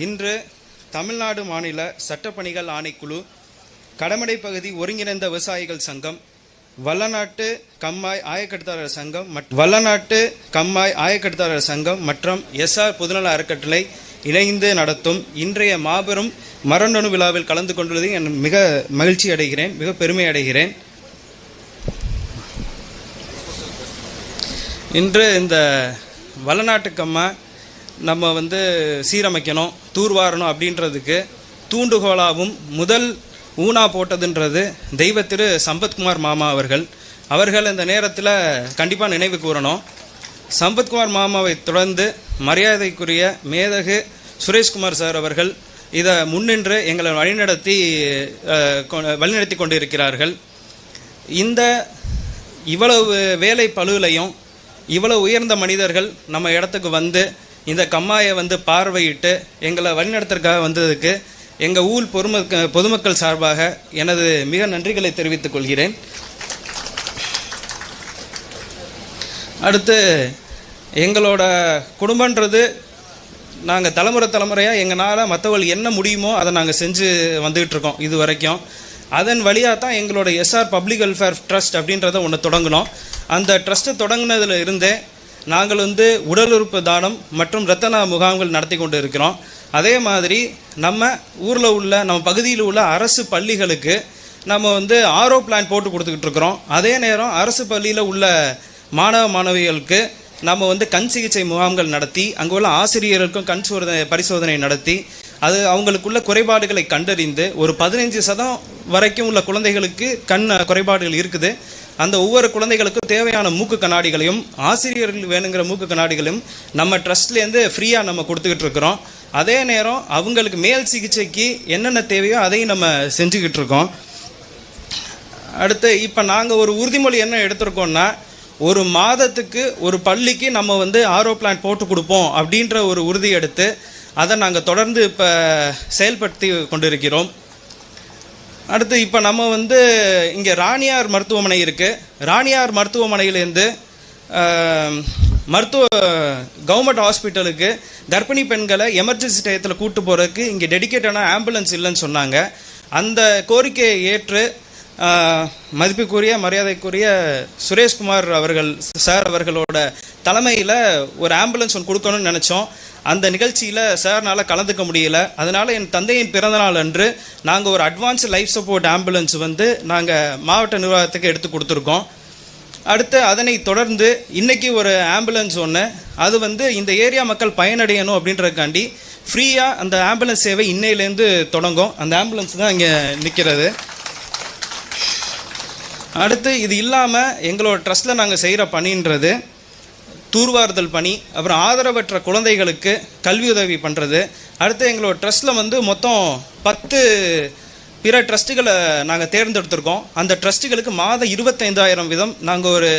இன்று தமிழ்நாடு மாநில சட்டப்பணிகள் ஆணைக்குழு கடமடை பகுதி ஒருங்கிணைந்த விவசாயிகள் சங்கம் வல்லநாட்டு கம்மாய் ஆயக்கட்டுதாரர் சங்கம் மற்றும் வல்லநாட்டு கம்மாய் ஆயக்கட்டுதாரர் சங்கம் மற்றும் எஸ்ஆர் பொதுநல அறக்கட்டளை இணைந்து நடத்தும் இன்றைய மாபெரும் மரண்டணு விழாவில் கலந்து கொண்டுள்ளது என் மிக மகிழ்ச்சி அடைகிறேன் மிக பெருமை அடைகிறேன். இன்று இந்த வல்லநாட்டுக்கம்மா நம்ம வந்து சீரமைக்கணும். தூர்வாரணும் அப்படின்றதுக்கு தூண்டுகோலாகவும் முதல் ஊனா போட்டதுன்றது தெய்வ திரு சம்பத்குமார் மாமா அவர்கள். அவர்கள் இந்த நேரத்தில் கண்டிப்பாக நினைவு கூறணும். சம்பத்குமார் மாமாவை தொடர்ந்து மரியாதைக்குரிய மேதகு சுரேஷ்குமார் சார் அவர்கள் இதை முன்னின்று எங்களை வழிநடத்தி வழிநடத்தி கொண்டிருக்கிறார்கள். இந்த இவ்வளவு வேலை பழுவிலையும் இவ்வளவு உயர்ந்த மனிதர்கள் நம்ம இடத்துக்கு வந்து இந்த கம்மாயை வந்து பார்வையிட்டு எங்களை வழிநடத்துறதுக்காக வந்ததுக்கு எங்கள் ஊர் பொதுமக்க பொதுமக்கள் சார்பாக எனது மிக நன்றிகளை தெரிவித்துக் கொள்கிறேன். அடுத்து எங்களோட குடும்பன்றது நாங்கள் தலைமுறை தலைமுறையாக எங்களால் மற்றவர்கள் என்ன முடியுமோ அதை நாங்கள் செஞ்சு வந்துக்கிட்டு இருக்கோம் இது வரைக்கும். அதன் வழியாக தான் எங்களோட எஸ்ஆர் பப்ளிக் வெல்ஃபேர் ட்ரஸ்ட் அப்படின்றத ஒன்று தொடங்கினோம். அந்த ட்ரஸ்ட்டை தொடங்கினதுல இருந்தே நாங்கள் வந்து உடல் உறுப்பு தானம் மற்றும் ரத்தன முகாம்கள் நடத்தி கொண்டு இருக்கிறோம் அதே மாதிரி நம்ம ஊரில் உள்ள நம்ம பகுதியில் உள்ள அரசு பள்ளிகளுக்கு நம்ம வந்து ஆரோ பிளான் போட்டு கொடுத்துக்கிட்டு இருக்கிறோம். அதே நேரம் அரசு பள்ளியில் உள்ள மாணவ மாணவிகளுக்கு நம்ம வந்து கண் சிகிச்சை முகாம்கள் நடத்தி அங்கே உள்ள ஆசிரியர்களுக்கும் கண் சோதனை பரிசோதனை நடத்தி அது அவங்களுக்குள்ள குறைபாடுகளை கண்டறிந்து ஒரு பதினைஞ்சு சதம் வரைக்கும் உள்ள குழந்தைகளுக்கு கண் குறைபாடுகள் இருக்குது. அந்த ஒவ்வொரு குழந்தைகளுக்கும் தேவையான மூக்கு கண்ணாடிகளையும் ஆசிரியர்கள் வேணுங்கிற மூக்கு கண்ணாடிகளையும் நம்ம ட்ரஸ்ட்லேருந்து ஃப்ரீயாக நம்ம கொடுத்துக்கிட்டு இருக்கிறோம். அதே நேரம் அவங்களுக்கு மேல் சிகிச்சைக்கு என்னென்ன தேவையோ அதையும் நம்ம செஞ்சுக்கிட்டு இருக்கோம். அடுத்து இப்போ நாங்கள் ஒரு உறுதிமொழி என்ன எடுத்திருக்கோம்னா ஒரு மாதத்துக்கு ஒரு பள்ளிக்கு நம்ம வந்து ஆரோ பிளான் போட்டு கொடுப்போம் அப்படின்ற ஒரு உறுதி எடுத்து அதை நாங்கள் தொடர்ந்து இப்போ செயல்படுத்தி கொண்டிருக்கிறோம். அடுத்து இப்போ நம்ம வந்து இங்கே ராணியார் மருத்துவமனை இருக்குது ராணியார் மருத்துவமனையிலேருந்து மருத்துவ கவர்மெண்ட் ஹாஸ்பிட்டலுக்கு கர்ப்பிணி பெண்களை எமர்ஜென்சி டயத்தில் கூட்டு போகிறதுக்கு இங்கே டெடிகேட்டான ஆம்புலன்ஸ் இல்லைன்னு சொன்னாங்க. அந்த கோரிக்கையை ஏற்று மதிப்புக்குரிய மரியாதைக்குரிய சுரேஷ்குமார் அவர்கள் சார் அவர்களோட தலைமையில் ஒரு ஆம்புலன்ஸ் ஒன்று கொடுக்கணும்னு நினச்சோம். அந்த நிகழ்ச்சியில் சார்னால் கலந்துக்க முடியல. அதனால் என் தந்தையின் பிறந்தநாள் அன்று நாங்கள் ஒரு அட்வான்ஸ் லைஃப் சப்போர்ட் ஆம்புலன்ஸ் வந்து நாங்கள் மாவட்ட நிர்வாகத்துக்கு எடுத்து கொடுத்துருக்கோம். அடுத்து அதனை தொடர்ந்து இன்றைக்கி ஒரு ஆம்புலன்ஸ் ஒன்று அது வந்து இந்த ஏரியா மக்கள் பயனடையணும் அப்படின்றதுக்காண்டி ஃப்ரீயாக அந்த ஆம்புலன்ஸ் சேவை இன்னையிலேருந்து தொடங்கும். அந்த ஆம்புலன்ஸ் தான் இங்கே நிற்கிறது அடுத்து இது இல்லாமல் எங்களோட ட்ரஸ்ட்டில் நாங்கள் செய்கிற பணின்றது தூர்வாறுதல் பணி அப்புறம் ஆதரவற்ற குழந்தைகளுக்கு கல்வி உதவி பண்ணுறது அடுத்து எங்களோட ட்ரஸ்ட்டில் வந்து மொத்தம் பத்து பிற ட்ரஸ்ட்டுகளை நாங்கள் தேர்ந்தெடுத்திருக்கோம். அந்த ட்ரஸ்ட்டுகளுக்கு மாதம் இருபத்தைந்தாயிரம் வீதம் நாங்கள் ஒரு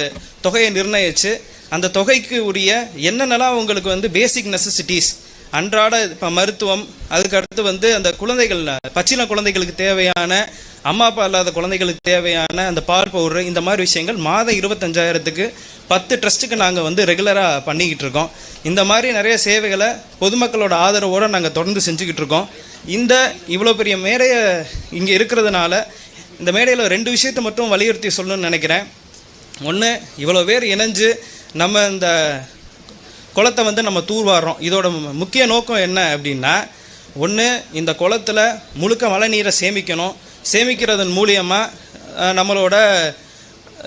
தொகையை நிர்ணயித்து அந்த தொகைக்கு உரிய என்னென்னலாம் உங்களுக்கு வந்து பேசிக் நெசசிட்டிஸ் அன்றாட இப்போ மருத்துவம் அதுக்கு அடுத்து வந்து அந்த குழந்தைகள் பச்சின குழந்தைகளுக்கு தேவையான அம்மா அப்பா இல்லாத குழந்தைகளுக்கு தேவையான அந்த பால் பவுடர் இந்த மாதிரி விஷயங்கள் மாதம் இருபத்தஞ்சாயிரத்துக்கு பத்து ட்ரஸ்ட்டுக்கு நாங்கள் வந்து ரெகுலராக பண்ணிக்கிட்டு இருக்கோம். இந்த மாதிரி நிறைய சேவைகளை பொதுமக்களோட ஆதரவோடு நாங்கள் தொடர்ந்து செஞ்சுக்கிட்டு இருக்கோம். இந்த இவ்வளோ பெரிய மேடையை இங்கே இருக்கிறதுனால இந்த மேடையில் ரெண்டு விஷயத்தை மட்டும் வலியுறுத்தி சொல்லணும்னு நினைக்கிறேன். ஒன்று இவ்வளோ பேர் இணைஞ்சு நம்ம இந்த குளத்தை வந்து நம்ம தூர்வாடுறோம். இதோட முக்கிய நோக்கம் என்ன அப்படின்னா ஒன்று இந்த குளத்துல முழுக்க மழை நீரை சேமிக்கணும். சேமிக்கிறதன் மூலியமாக நம்மளோட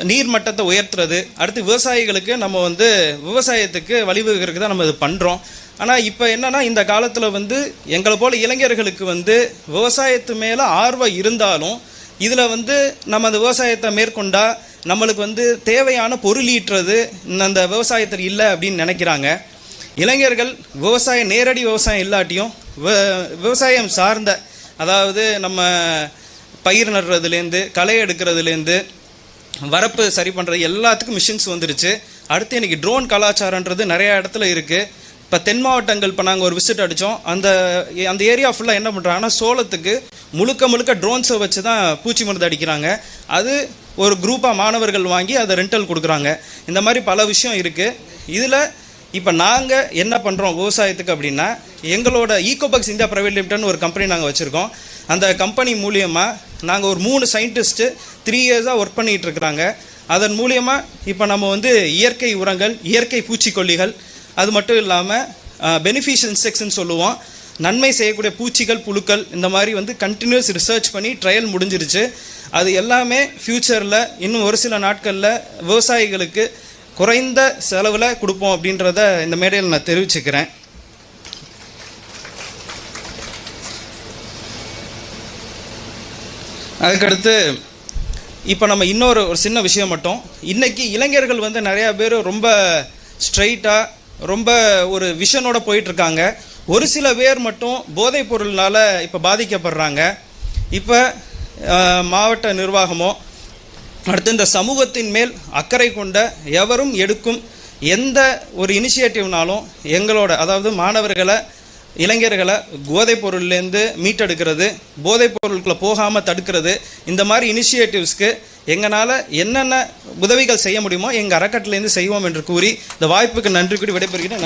நீர் மட்டத்தை உயர்த்துறது. அடுத்து விவசாயிகளுக்கு நம்ம வந்து விவசாயத்துக்கு வழிவகுக்கிறதுக்கு தான் நம்ம இது பண்ணுறோம் ஆனால் இப்போ என்னன்னா இந்த காலத்தில் வந்து எங்களை போல் இளைஞர்களுக்கு வந்து விவசாயத்து மேலே ஆர்வம் இருந்தாலும் இதில் வந்து நம்ம அந்த விவசாயத்தை மேற்கொண்டால் நம்மளுக்கு வந்து தேவையான பொருள் ஈட்டுறது இந்த- அந்த விவசாயத்தில் இல்லை அப்படின்னு நினைக்கிறாங்க. இளைஞர்கள் விவசாயம் நேரடி விவசாயம் இல்லாட்டியும் விவசாயம் சார்ந்த அதாவது நம்ம பயிர் நடுறதுலேருந்து களை எடுக்கிறதுலேருந்து வரப்பு சரி பண்ணுறது எல்லாத்துக்கும் மிஷின்ஸ் வந்துருச்சு. அடுத்து இன்னைக்கு ட்ரோன் கலாச்சாரன்றது நிறைய இடத்துல இருக்குது இப்போ தென் மாவட்டங்கள் இப்போ நாங்கள் ஒரு விசிட் அடித்தோம் அந்த அந்த ஏரியா ஃபுல்லாக என்ன பண்ணுறாங்கன்னா சோளத்துக்கு முழுக்க முழுக்க ட்ரோன்ஸை வச்சு தான் பூச்சி மருந்து அடிக்கிறாங்க. அது ஒரு குரூப்பாக மாணவர்கள் வாங்கி அதை ரெண்டல் கொடுக்குறாங்க. இந்த மாதிரி பல விஷயம் இருக்குது இதில் இப்போ நாங்கள் என்ன பண்ணுறோம் விவசாயத்துக்கு அப்படின்னா எங்களோட ஈகோபக்ஸ் இந்தியா ப்ரைவேட் லிமிடெட்னு ஒரு கம்பெனி நாங்கள் வச்சுருக்கோம். அந்த கம்பெனி மூலியமாக நாங்கள் ஒரு மூணு சயின்டிஸ்ட்டு த்ரீ இயர்ஸாக ஒர்க் பண்ணிகிட்டு இருக்கிறாங்க. அதன் மூலியமாக இப்போ நம்ம வந்து இயற்கை உரங்கள் இயற்கை பூச்சிக்கொல்லிகள் அது மட்டும் இல்லாமல் பெனிஃபிஷியல் இன்செக்ட்ஸ்னு சொல்லுவோம். நன்மை செய்யக்கூடிய பூச்சிகள் புழுக்கள் இந்த மாதிரி வந்து கண்டினியூஸ் ரிசர்ச் பண்ணி ட்ரையல் முடிஞ்சிருச்சு. அது எல்லாமே ஃப்யூச்சரில் இன்னும் ஒரு சில நாட்களில் விவசாயிகளுக்கு குறைந்த செலவில் கொடுப்போம் அப்படின்றத இந்த மேடையில் நான் தெரிவிச்சுக்கிறேன். அதுக்கடுத்து இப்போ நம்ம இன்னொரு ஒரு சின்ன விஷயம் மட்டும். இன்றைக்கி இளைஞர்கள் வந்து நிறையா பேர் ரொம்ப ஸ்ட்ரைட்டாக ரொம்ப ஒரு விஷனோட போயிட்டுருக்காங்க. ஒரு சில பேர் மட்டும் போதைப் பொருள்னால் இப்போ பாதிக்கப்படுறாங்க. இப்போ மாவட்ட நிர்வாகமோ அடுத்து இந்த சமூகத்தின் மேல் அக்கறை கொண்ட எவரும் எடுக்கும் எந்த ஒரு இனிஷியேட்டிவ்னாலும் எங்களோட அதாவது மாணவர்களை இளைஞர்களை போதைப் பொருள்லேருந்து மீட்டெடுக்கிறது போதைப் பொருளுக்குள்ளே போகாமல் தடுக்கிறது இந்த மாதிரி இனிஷியேட்டிவ்ஸ்க்கு எங்களால் என்னென்ன உதவிகள் செய்ய முடியுமோ எங்கள் அறக்கட்டிலேருந்து செய்வோம் என்று கூறி இந்த வாய்ப்புக்கு நன்றி கூடி விடைபெறுகிறேன்.